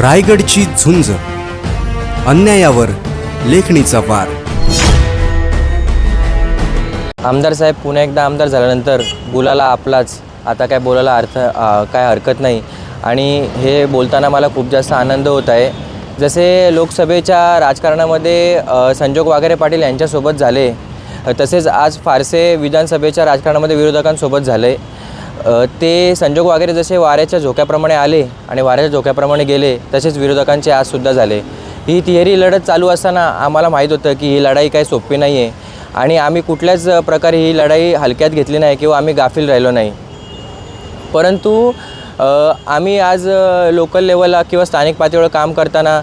रायगडची झुंज. अन्यायावर लेखणीचा वार. आमदार साहेब पुन्हा एकदा आमदार झाल्यानंतर बोलायला आपलाच. आता काय बोलायला अर्थ काय हरकत नाही. आणि हे बोलताना मला खूप जास्त आनंद होत आहे. जसे लोकसभेच्या राजकारणामध्ये संजोग वाघेरे पाटील यांच्यासोबत झाले तसेच आज फारसे विधानसभेच्या राजकारणामध्ये विरोधकांसोबत झाले. ते संजोग वगैरे जसे वाऱ्याच्या झोक्याप्रमाणे आले आणि वाऱ्याच्या झोक्याप्रमाणे गेले तसेच विरोधकांचे आजसुद्धा झाले. ही तिहेरी लढत चालू असताना आम्हाला माहीत होतं की ही लढाई काही सोपी नाही आहे आणि आम्ही कुठल्याच प्रकारे ही लढाई हलक्यात घेतली नाही किंवा आम्ही गाफील राहिलो नाही. परंतु आम्ही आज लोकल लेवलला किंवा स्थानिक पातळीवर काम करताना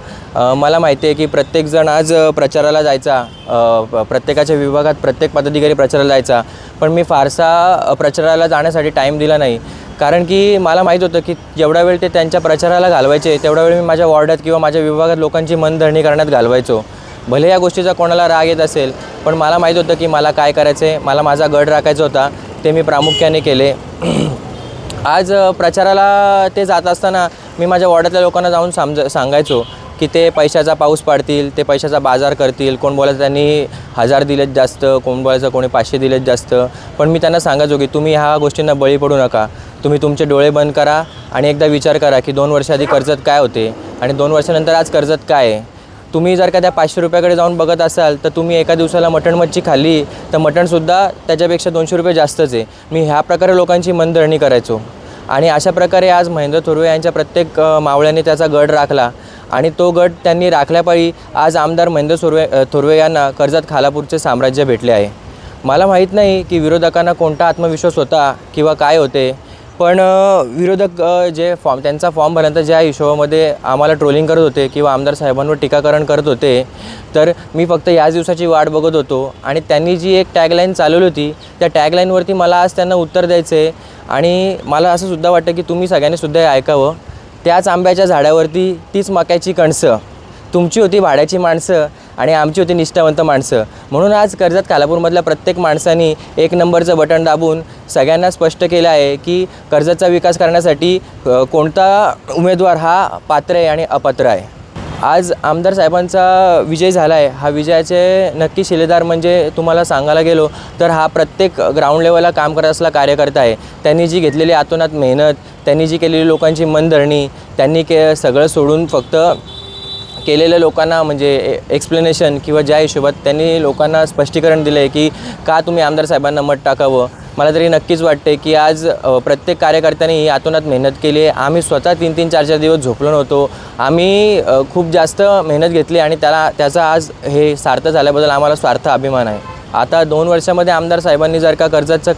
मला माहिती आहे की प्रत्येकजण आज प्रचाराला जायचा. प्रत्येकाच्या विभागात प्रत्येक पदाधिकारी प्रचाराला जायचा. पण मी फारसा प्रचाराला जाण्यासाठी टाईम दिला नाही. कारण की मला माहीत होतं की जेवढा वेळ ते त्यांच्या प्रचाराला घालवायचे तेवढा वेळ मी माझ्या वॉर्डात किंवा माझ्या विभागात लोकांची मनधरणी करण्यात घालवायचो. भले या गोष्टीचा कोणाला राग येत असेल पण मला माहीत होतं की मला काय करायचं आहे मला माझा गड राखायचा होता ते मी प्रामुख्याने केले. आज प्रचाराला ते जात असताना मी माझ्या वॉर्डातल्या लोकांना जाऊन समज सांगायचो की ते पैशाचा पाऊस पाडतील ते पैशाचा बाजार करतील. कोण बोलायचं त्यांनी हजार दिलेत जास्त कोण बोलायचं कोणी पाचशे दिलेत जास्त. पण मी त्यांना सांगायचो की तुम्ही ह्या गोष्टींना बळी पडू नका. तुम्ही तुमचे डोळे बंद करा आणि एकदा विचार करा की दोन वर्ष आधी कर्जत काय होते आणि दोन वर्षानंतर आज कर्जत काय आहे? तुम्ही जर का त्या पाचशे रुपयाकडे जाऊन बघत असाल तर तुम्ही एका दिवसाला मटण मच्छी खाल्ली तर मटणसुद्धा त्याच्यापेक्षा दोनशे रुपये जास्तच आहे. मी ह्या प्रकारे लोकांची मनधरणी करायचो. आणि अशा प्रकारे आज महेंद्र थोरवे यांच्या प्रत्येक मावळ्याने त्याचा गड राखला. आणि तो गट त्यांनी राखल्यापायी आज आमदार महेंद्र थोरवे थोरवे यांना कर्जत खालापूरचे साम्राज्य भेटले आहे. मला माहीत नाही की विरोधकांना कोणता आत्मविश्वास होता किंवा काय होते. पण विरोधक जे फॉर्म त्यांचा फॉर्म भरल्यानंतर ज्या हिशोबामध्ये आम्हाला ट्रोलिंग करत होते किंवा आमदार साहेबांवर टीकाकरण करत होते तर मी फक्त याच दिवसाची वाट बघत होतो आणि त्यांनी जी एक टॅगलाईन चालवली होती त्या टॅगलाईनवरती मला आज त्यांना उत्तर द्यायचं आहे आणि मला असं सुद्धा वाटतं की तुम्ही सगळ्यांनी सुद्धा हे ऐकावं. त्याच आंब्याच्या झाडावरती तीच मक्याची कणसं. तुमची होती भाड्याची माणसं आणि आमची होती निष्ठावंत माणसं. म्हणून आज कर्जत कालापूरमधल्या प्रत्येक माणसानी एक नंबरचं बटन दाबून सगळ्यांना स्पष्ट केलं आहे की कर्जतचा विकास करण्यासाठी कोणता उमेदवार हा पात्र आहे आणि अपात्र आहे. आज आमदार साहेबांचा विजय झाला आहे हा विजयाचे नक्की शिलेदार म्हणजे तुम्हाला सांगायला गेलो तर हा प्रत्येक ग्राउंड लेवलला काम करत असला कार्यकर्ता आहे. त्यांनी जी घेतलेली आतोनात मेहनत त्यांनी जी केलेली लोकांची मनधरणी त्यांनी के सगळं सोडून फक्त केलेल्या लोकांना म्हणजे एक्सप्लेनेशन किंवा ज्या हिशोबात त्यांनी लोकांना स्पष्टीकरण दिलं आहे की का तुम्ही आमदार साहेबांना मत टाकावं? मला तरी नक्कीच वाटते की आज प्रत्येक कार्यकर्त्यांनी ही आतोनात मेहनत केली आहे. आम्ही स्वतः तीन तीन चार चार दिवस झोपलो नव्हतो. आम्ही खूप जास्त मेहनत घेतली आणि त्याला त्याचा आज हे सार्थ झाल्याबद्दल आम्हाला स्वार्थ अभिमान आहे. आता दोन वर्षामध्ये आमदार साहेबांनी जर का कर्जाचा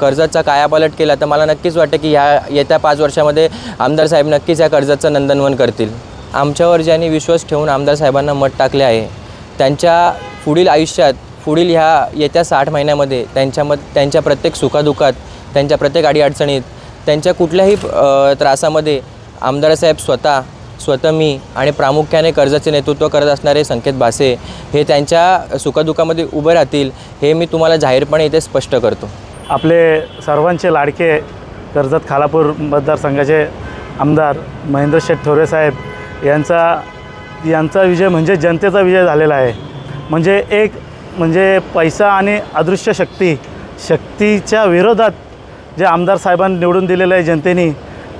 कर्जाचा कायापालट केला तर मला नक्कीच वाटतं की ह्या येत्या पाच वर्षामध्ये आमदार साहेब नक्कीच या कर्जाचं नंदनवन करतील. आमच्यावर ज्यांनी विश्वास ठेवून आमदार साहेबांना मत टाकले आहे त्यांच्या पुढील आयुष्यात पुढील ह्या येत्या साठ महिन्यामध्ये त्यांच्याम त्यांच्या प्रत्येक सुखादुखात त्यांच्या प्रत्येक अडीअडचणीत त्यांच्या कुठल्याही त्रासामध्ये आमदार साहेब स्वतः स्वतः मी आणि प्रामुख्याने कर्जाचे नेतृत्व करत असणारे संकेत भासे हे त्यांच्या सुखदुःखामध्ये उभे राहतील हे मी तुम्हाला जाहीरपणे इथे स्पष्ट करतो. आपले सर्वांचे लाडके कर्जत खालापूर मतदारसंघाचे आमदार महेंद्र शेठ थोरे साहेब यांचा यांचा विजय म्हणजे जनतेचा विजय झालेला आहे. म्हणजे एक म्हणजे पैसा आणि अदृश्य शक्ती शक्तीच्या विरोधात जे आमदार साहेबांनी निवडून दिलेलं आहे जनतेने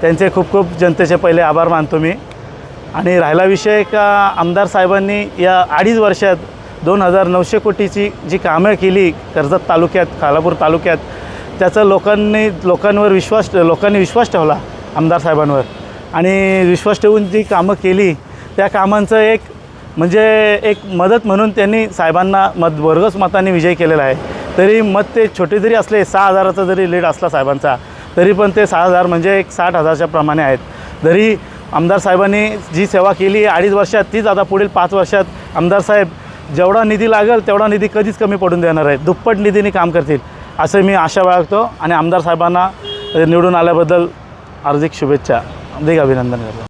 त्यांचे खूप खूप जनतेचे पहिले आभार मानतो मी. आणि राहिला विषय का आमदार साहेबांनी या अडीच वर्षात दोन हजार नऊशे कोटीची जी कामं केली कर्जत तालुक्यात खालापूर तालुक्यात त्याचा लोकांनी लोकांवर विश्वास लोकांनी विश्वास ठेवला आमदार साहेबांवर. आणि विश्वास ठेवून जी कामं केली त्या कामांचं एक म्हणजे एक मदत म्हणून त्यांनी साहेबांना मत वर्गस मताने विजय केलेला आहे. तरी मत ते छोटे जरी असले सहा हजाराचा जरी लीड असला साहेबांचा तरी पण ते सहा हजार म्हणजे एक साठ हजारच्या प्रमाणे आहेत. जरी आमदार साहेबांनी जी सेवा केली अडीच वर्षात तीच आता पुढील पाच वर्षात आमदार साहेब जेवढा निधी लागेल तेवढा निधी कधीच कमी पडून देणार आहे दुप्पट निधीने काम करतील असं मी आशा बाळगतो. आणि आमदार साहेबांना निवडून आल्याबद्दल हार्दिक शुभेच्छा. हार्दिक अभिनंदन करतो.